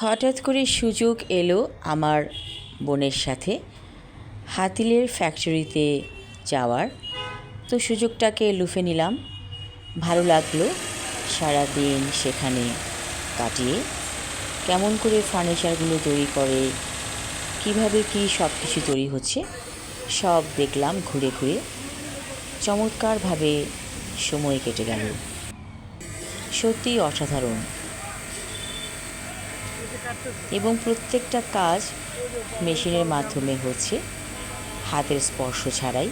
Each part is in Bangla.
হঠাৎ করে সুযোগ এলো আমার বোনের সাথে হাতিলের ফ্যাক্টরিতে যাওয়ার। তো সুযোগটাকে লুফে নিলাম। ভালো লাগল সারাদিন সেখানে কাটিয়ে। কেমন করে ফার্নিচারগুলো তৈরি করে, কীভাবে কি সব কিছু তৈরি হচ্ছে, সব দেখলাম ঘুরে ঘুরে। চমৎকারভাবে সময় কেটে গেল। সত্যিই অসাধারণ। এবং প্রত্যেকটা কাজ মেশিনের মাধ্যমে হচ্ছে, হাতের স্পর্শ ছাড়াই।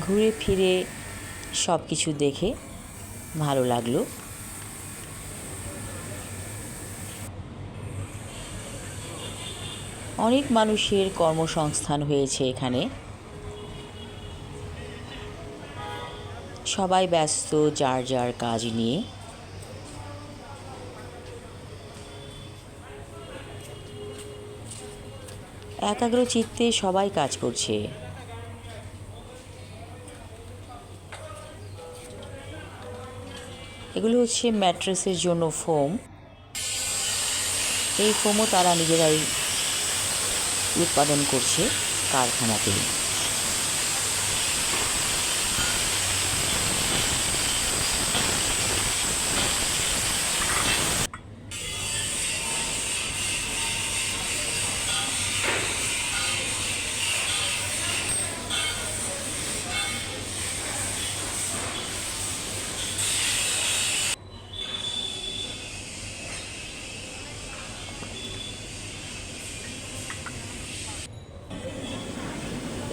ঘুরে ফিরে সব কিছু দেখে ভালো লাগল। অনেক মানুষের কর্মসংস্থান হয়েছে এখানে। সবাই ব্যস্ত, যার যার কাজ নিয়ে। একাগ্র চিত্তে সবাই কাজ করছে। এগুলো হচ্ছে ম্যাট্রেসের জন্য ফোম। এই ফোমও তারা নিজেরাই উৎপাদন করছে কারখানাতে।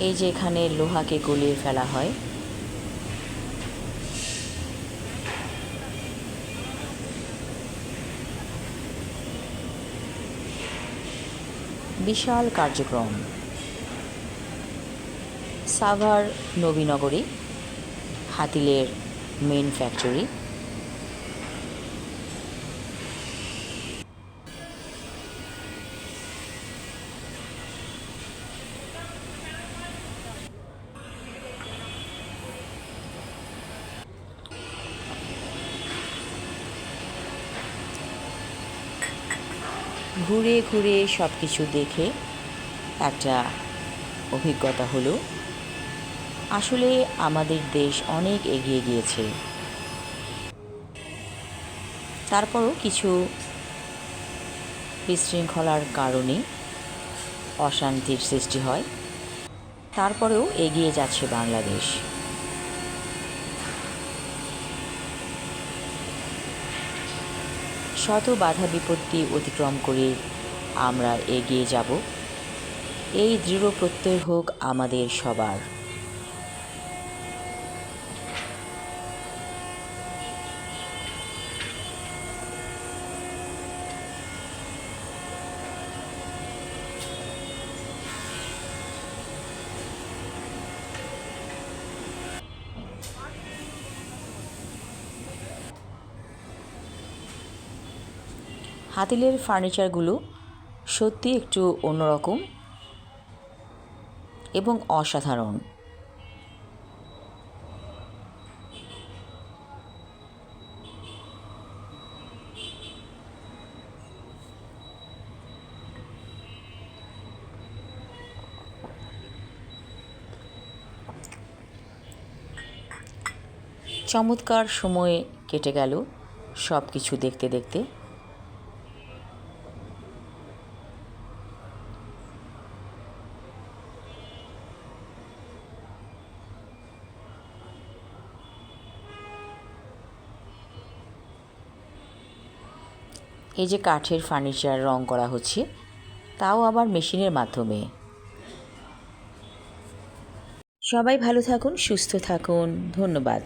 এই যে এখানে লোহাকে গলিয়ে ফেলা হয়। বিশাল কার্যক্রম। সাভার নবীনগরী হাতিলের মেন ফ্যাক্টরি ঘুরে ঘুরে সব কিছু দেখে একটা অভিজ্ঞতা হলো, আসলে আমাদের দেশ অনেক এগিয়ে গিয়েছে। তারপরও কিছু বিশৃঙ্খলার কারণে অশান্তির সৃষ্টি হয়, তারপরেও এগিয়ে যাচ্ছে বাংলাদেশ। শত বাধা বিপত্তি অতিক্রম করে আমরা এগিয়ে যাব। এই দৃঢ় প্রত্যয় হোক আমাদের সবার। হাতিলের ফার্নিচারগুলো সত্যি একটু অন্যরকম এবং অসাধারণ। চমৎকার সময়ে কেটে গেল সব কিছু দেখতে দেখতে। এই যে কাঠের ফার্নিচার রং করা হচ্ছে, তাও আবার মেশিনের মাধ্যমে। সবাই ভালো থাকুন, সুস্থ থাকুন। ধন্যবাদ।